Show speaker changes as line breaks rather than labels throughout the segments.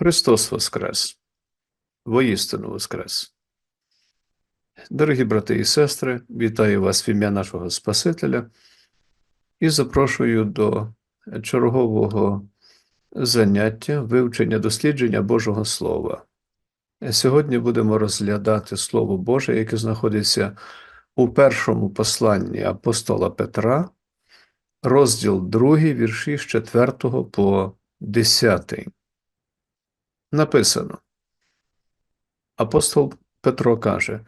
Христос Воскрес! Воістину Воскрес! Дорогі брати і сестри, вітаю вас в ім'я нашого Спасителя і запрошую до чергового заняття вивчення дослідження Божого Слова. Сьогодні будемо розглядати Слово Боже, яке знаходиться у першому посланні апостола Петра, розділ 2, вірші з 4 по 10. Написано. Апостол Петро каже: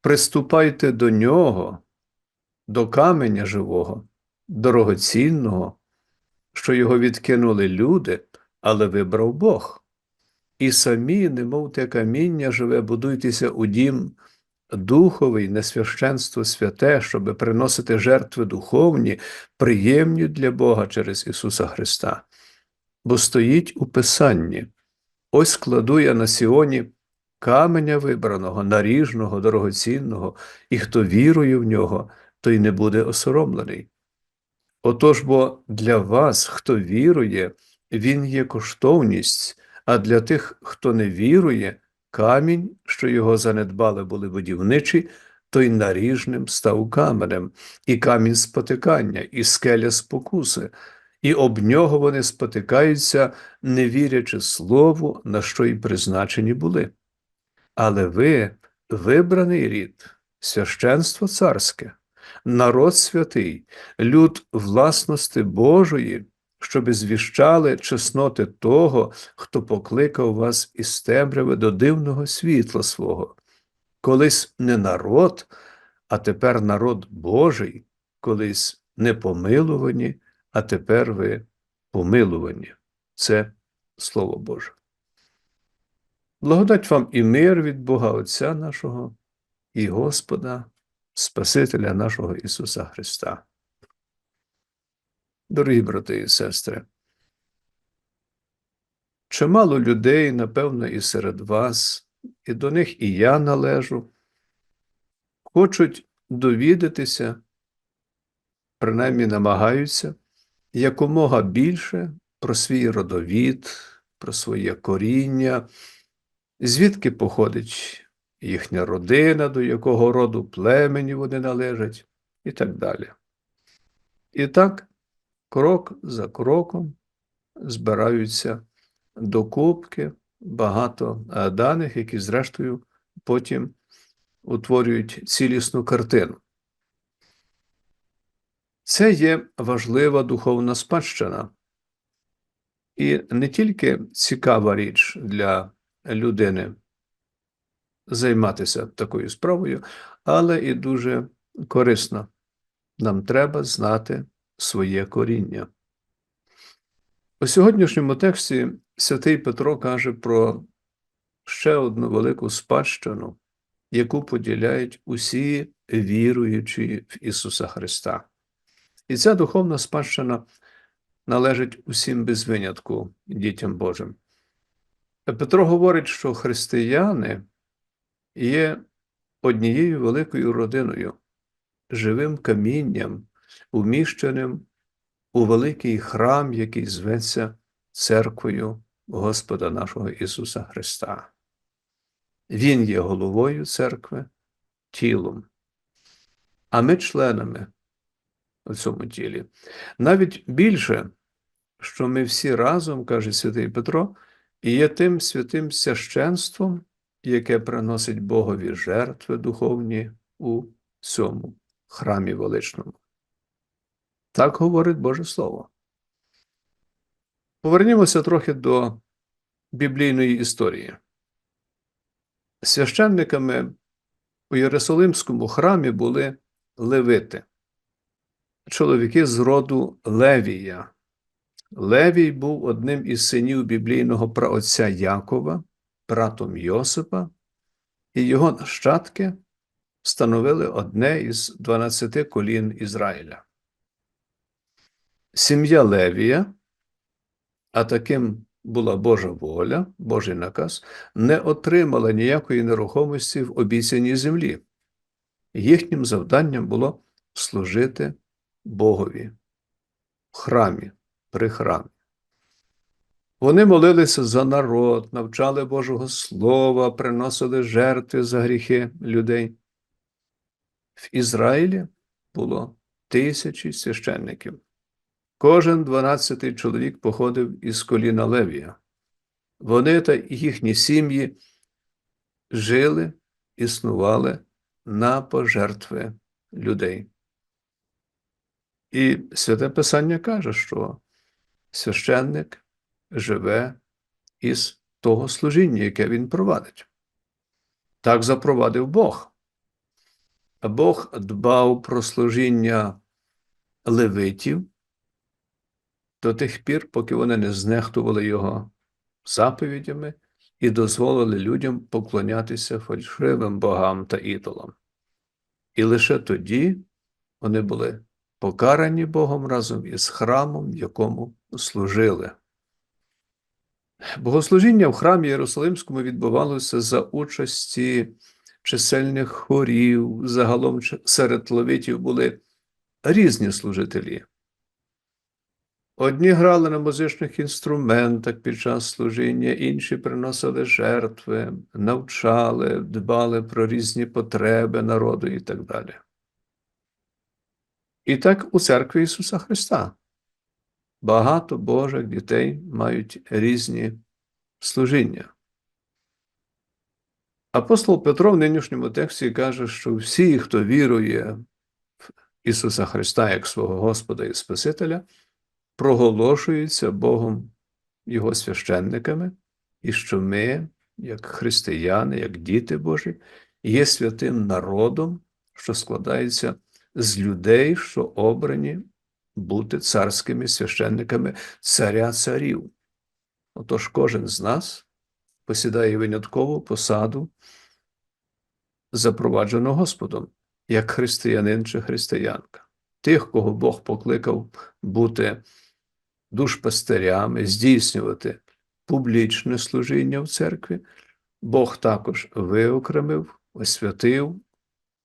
Приступайте до нього, до каменя живого, дорогоцінного, що його відкинули люди, але вибрав Бог. І самі, немов те каміння живе, будуйтеся у дім духовий, на священство святе, щоби приносити жертви духовні, приємні для Бога через Ісуса Христа. Бо стоїть у Писанні. Ось кладу я на Сіоні каменя вибраного, наріжного, дорогоцінного, і хто вірує в нього, той не буде осоромлений. Отож бо для вас, хто вірує, він є коштовність, а для тих, хто не вірує, камінь, що його занедбали були будівничі, той наріжним став каменем, і камінь спотикання, і скеля спокуси, і об нього вони спотикаються, не вірячи слову, на що й призначені були. Але ви вибраний рід, священство царське, народ святий, люд власності Божої, щоби звіщали чесноти того, хто покликав вас із темряви до дивного світла свого. Колись не народ, а тепер народ Божий, колись не помилувані, а тепер ви помилувані. Це Слово Боже. Благодать вам і мир від Бога Отця нашого і Господа, Спасителя нашого Ісуса Христа. Дорогі брати і сестри, чимало людей, напевно, і серед вас, і до них і я належу, хочуть довідатися, принаймні намагаються якомога більше про свій родовід, про своє коріння, звідки походить їхня родина, до якого роду племені вони належать, і так далі. І так, крок за кроком збираються докупки багато е, даних, які, зрештою, потім утворюють цілісну картину. Це є важлива духовна спадщина. І не тільки цікава річ для людини займатися такою справою, але і дуже корисна. Нам треба знати своє коріння. У сьогоднішньому тексті святий Петро каже про ще одну велику спадщину, яку поділяють усі віруючі в Ісуса Христа. І ця духовна спадщина належить усім без винятку дітям Божим. Петро говорить, що християни є однією великою родиною, живим камінням, уміщеним у великий храм, який зветься церквою Господа нашого Ісуса Христа. Він є головою церкви, тілом, а ми членами у цьому тілі. Навіть більше, що ми всі разом, каже святий Петро, є тим святим священством, яке приносить Богові жертви духовні у цьому храмі величному. Так говорить Боже Слово. Повернімося трохи до біблійної історії. Священниками у Єрусалимському храмі були левити, чоловіки з роду Левія. Левій був одним із синів біблійного праотця Якова, братом Йосипа, і його нащадки становили одне із дванадцяти колін Ізраїля. Сім'я Левія, а таким була Божа воля, Божий наказ, не отримала ніякої нерухомості в обіцяній землі. Їхнім завданням було служити Богові в храмі, при храмі. Вони молилися за народ, навчали Божого Слова, приносили жертви за гріхи людей. В Ізраїлі було тисячі священників. Кожен дванадцятий чоловік походив із коліна Левія. Вони та їхні сім'ї жили, існували на пожертви людей. І Святе Писання каже, що священник живе із того служіння, яке він провадить. Так запровадив Бог. Бог дбав про служіння левитів до тих пір, поки вони не знехтували його заповідями і дозволили людям поклонятися фальшивим богам та ідолам. І лише тоді вони були покарані Богом разом із храмом, якому служили. Богослужіння в храмі Єрусалимському відбувалося за участі чисельних хорів, загалом серед левитів були різні служителі. Одні грали на музичних інструментах під час служіння, інші приносили жертви, навчали, дбали про різні потреби народу і так далі. І так у церкві Ісуса Христа. Багато Божих дітей мають різні служіння. Апостол Петро в нинішньому тексті каже, що всі, хто вірує в Ісуса Христа як свого Господа і Спасителя, проголошуються Богом Його священниками, і що ми, як християни, як діти Божі, є святим народом, що складається з людей, що обрані бути царськими священниками царя царів. Отож, кожен з нас посідає виняткову посаду, запроваджену Господом, як християнин чи християнка. Тих, кого Бог покликав бути душпастерями, здійснювати публічне служіння в церкві, Бог також виокремив, освятив,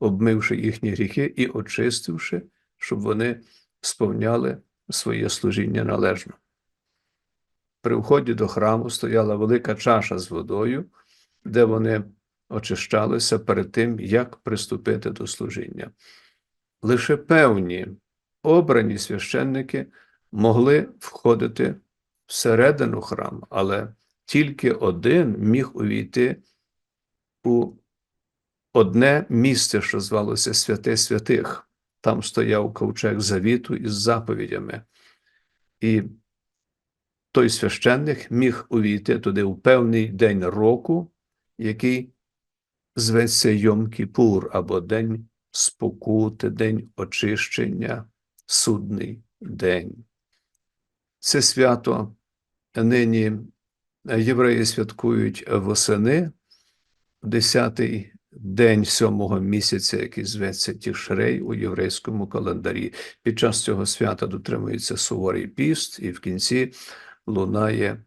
обмивши їхні гріхи і очистивши, щоб вони сповняли своє служіння належно. При вході до храму стояла велика чаша з водою, де вони очищалися перед тим, як приступити до служіння. Лише певні обрані священники могли входити всередину храму, але тільки один міг увійти у одне місце, що звалося Святе Святих. Там стояв ковчег завіту із заповідями. І той священник міг увійти туди у певний день року, який зветься Йом-Кіпур, або День спокути, День очищення, судний день. Це свято нині євреї святкують восени, 10-й день сьомого місяця, який зветься Тішрей у єврейському календарі. Під час цього свята дотримується суворий піст, і в кінці лунає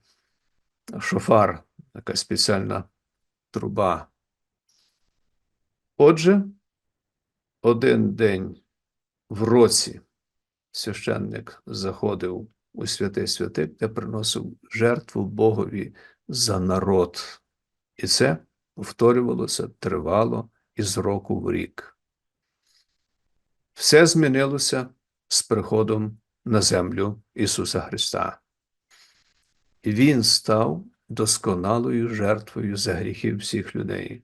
шофар, така спеціальна труба. Отже, один день в році священник заходив у святе святих, де приносив жертву Богові за народ. І це повторювалося тривало із року в рік. Все змінилося з приходом на землю Ісуса Христа. Він став досконалою жертвою за гріхи всіх людей.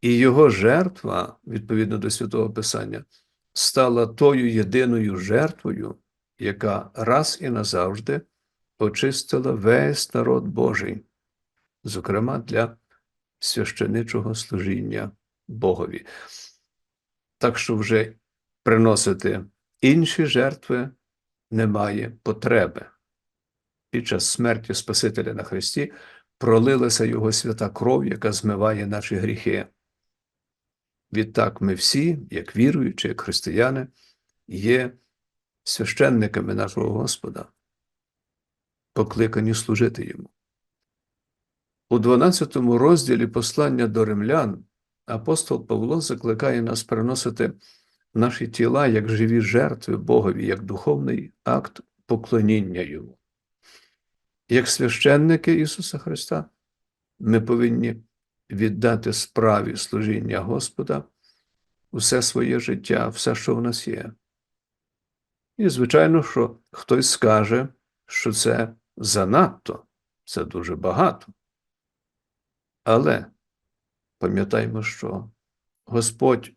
І Його жертва, відповідно до Святого Писання, стала тою єдиною жертвою, яка раз і назавжди очистила весь народ Божий, зокрема для священичого служіння Богові. Так що вже приносити інші жертви немає потреби. Під час смерті Спасителя на Христі пролилася Його свята кров, яка змиває наші гріхи. Відтак ми всі, як віруючі, як християни, є священниками нашого Господа, покликані служити Йому. У 12 розділі послання до римлян апостол Павло закликає нас приносити наші тіла як живі жертви Богові, як духовний акт поклоніння Йому. Як священники Ісуса Христа, ми повинні віддати справі служіння Господа усе своє життя, все, що в нас є. І, звичайно, що хтось скаже, що це занадто, це дуже багато. Але пам'ятаймо, що Господь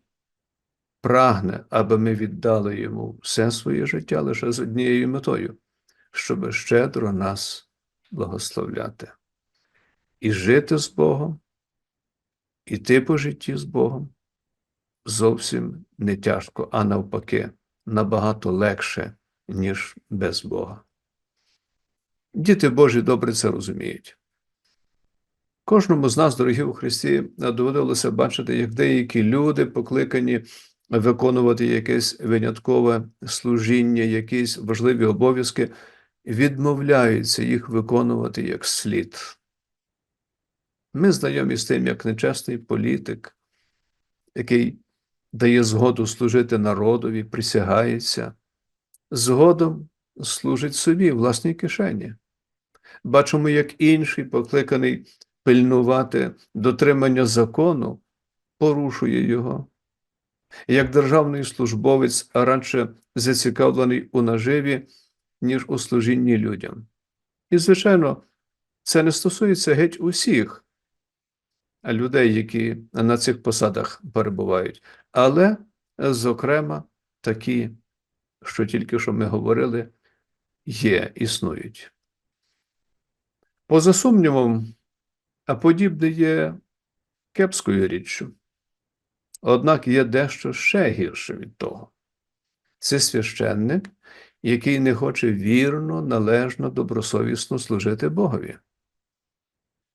прагне, аби ми віддали йому все своє життя лише з однією метою, щоб щедро нас благословляти. І жити з Богом, іти по житті з Богом зовсім не тяжко, а навпаки, набагато легше, ніж без Бога. Діти Божі добре це розуміють. Кожному з нас, дорогі у Христі, доводилося бачити, як деякі люди покликані виконувати якесь виняткове служіння, якісь важливі обов'язки, відмовляються їх виконувати як слід. Ми знайомі з тим, як нечесний політик, який дає згоду служити народові, присягається, згодом служить собі власній кишені. Бачимо, як інший, покликаний пильнувати дотримання закону, порушує його. Як державний службовець радше зацікавлений у наживі, ніж у служінні людям. І, звичайно, це не стосується геть усіх людей, які на цих посадах перебувають, але, зокрема, такі, що тільки що ми говорили, є, існують. Поза сумнівом, а подібне є кепською річчю. Однак є дещо ще гірше від того. Це священник, який не хоче вірно, належно, добросовісно служити Богові.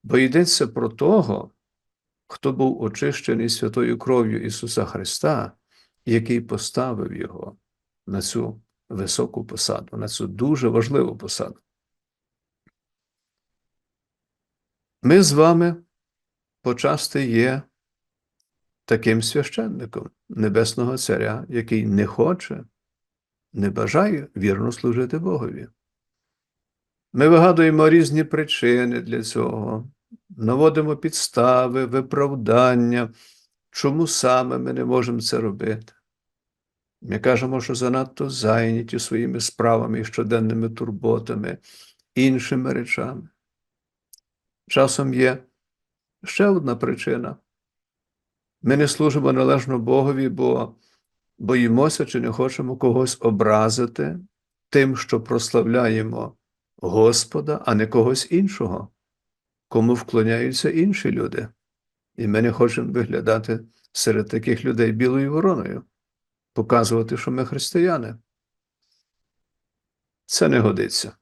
Бо йдеться про того, хто був очищений святою кров'ю Ісуса Христа, який поставив Його на цю високу посаду, на цю дуже важливу посаду. Ми з вами почасти є таким священником Небесного Царя, який не хоче, не бажає вірно служити Богові. Ми вигадуємо різні причини для цього, наводимо підстави, виправдання, чому саме ми не можемо це робити. Ми кажемо, що занадто зайняті своїми справами і щоденними турботами, іншими речами. Часом є ще одна причина. Ми не служимо належно Богові, бо боїмося чи не хочемо когось образити тим, що прославляємо Господа, а не когось іншого, кому вклоняються інші люди. І ми не хочемо виглядати серед таких людей білою вороною, показувати, що ми християни. Це не годиться.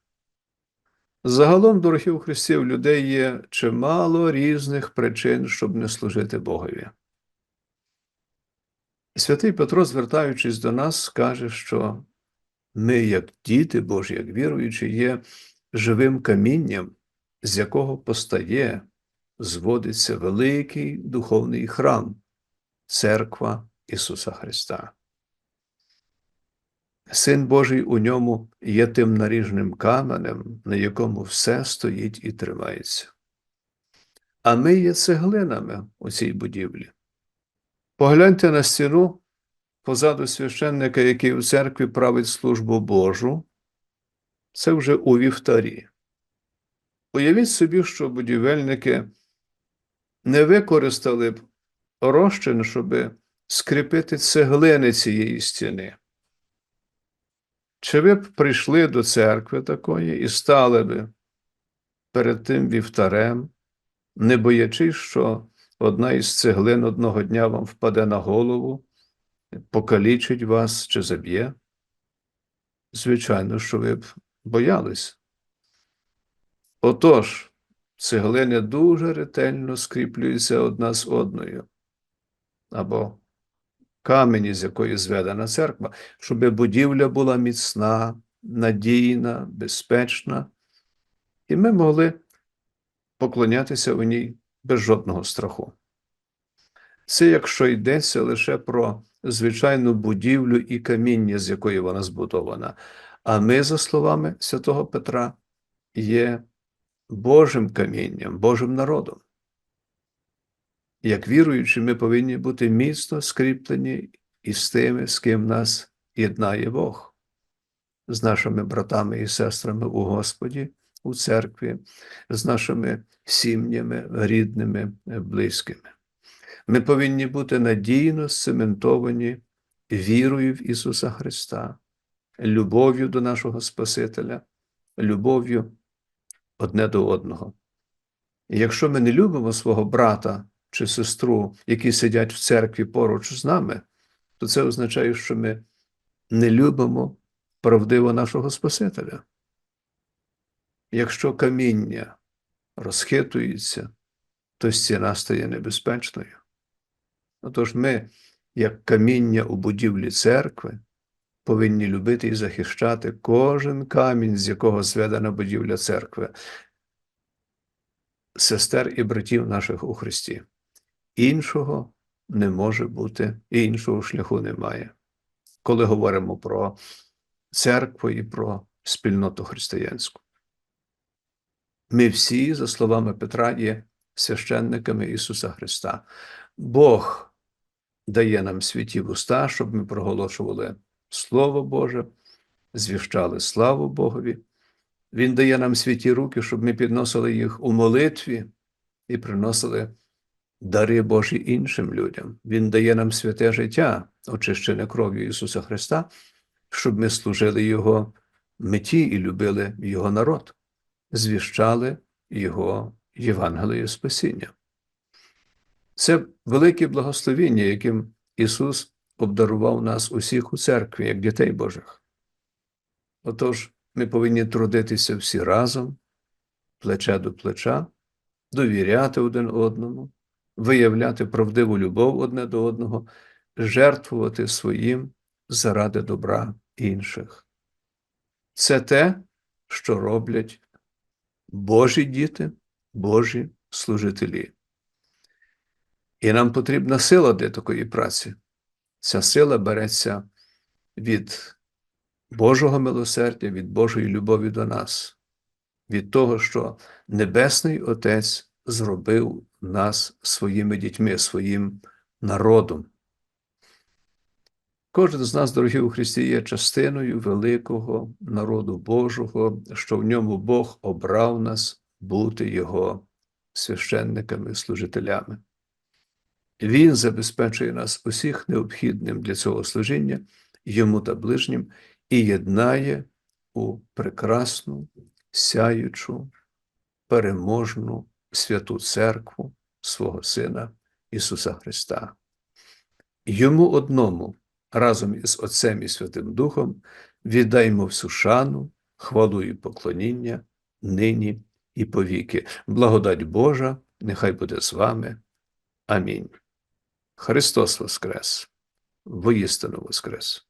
Загалом, дорогі у Христі, у людей є чимало різних причин, щоб не служити Богові. Святий Петро, звертаючись до нас, каже, що ми, як діти Божі, як віруючі, є живим камінням, з якого постає, зводиться великий духовний храм, церква Ісуса Христа. Син Божий у ньому є тим наріжним каменем, на якому все стоїть і тримається. А ми є цеглинами у цій будівлі. Погляньте на стіну позаду священника, який у церкві править службу Божу, це вже у вівтарі. Уявіть собі, що будівельники не використали б розчин, щоб скріпити цеглини цієї стіни. Чи ви б прийшли до церкви такої і стали би перед тим вівтарем, не боячись, що одна із цеглин одного дня вам впаде на голову, покалічить вас чи заб'є? Звичайно, що ви б боялись. Отож, цеглини дуже ретельно скріплюються одна з одною, або камені, з якої зведена церква, щоб будівля була міцна, надійна, безпечна, і ми могли поклонятися у ній без жодного страху. Це якщо йдеться лише про звичайну будівлю і каміння, з якої вона збудована. А ми, за словами святого Петра, є Божим камінням, Божим народом. Як віруючі, ми повинні бути міцно скріплені із тими, з ким нас єднає Бог, з нашими братами і сестрами у Господі, у церкві, з нашими сім'ями, рідними, близькими. Ми повинні бути надійно сцементовані вірою в Ісуса Христа, любов'ю до нашого Спасителя, любов'ю одне до одного. І якщо ми не любимо свого брата чи сестру, які сидять в церкві поруч з нами, то це означає, що ми не любимо правдиво нашого Спасителя. Якщо каміння розхитується, то стіна стає небезпечною. Отож ми, як каміння у будівлі церкви, повинні любити і захищати кожен камінь, з якого зведена будівля церкви, сестер і братів наших у Христі. Іншого не може бути, і іншого шляху немає. Коли говоримо про церкву і про спільноту християнську. Ми всі, за словами Петра, є священниками Ісуса Христа. Бог дає нам святі вуста, щоб ми проголошували Слово Боже, звіщали славу Богові. Він дає нам святі руки, щоб ми підносили їх у молитві і приносили дари Божі іншим людям. Він дає нам святе життя, очищене кров'ю Ісуса Христа, щоб ми служили Його меті і любили Його народ, звіщали Його Євангеліє Спасіння. Це велике благословіння, яким Ісус обдарував нас усіх у церкві, як дітей Божих. Отож, ми повинні трудитися всі разом, плече до плеча, довіряти один одному, виявляти правдиву любов одне до одного, жертвувати своїм заради добра інших. Це те, що роблять Божі діти, Божі служителі. І нам потрібна сила для такої праці. Ця сила береться від Божого милосердя, від Божої любові до нас, від того, що Небесний Отець зробив нас своїми дітьми, своїм народом. Кожен з нас, дорогі у Христі, є частиною великого народу Божого, що в ньому Бог обрав нас бути Його священниками, служителями. Він забезпечує нас усіх необхідним для цього служіння йому та ближнім і єднає у прекрасну, сяючу, переможну святу церкву свого Сина Ісуса Христа. Йому одному разом із Отцем і Святим Духом віддаймо всю шану, хвалу і поклоніння нині і повіки. Благодать Божа, нехай буде з вами. Амінь. Христос Воскрес! Воістину Воскрес!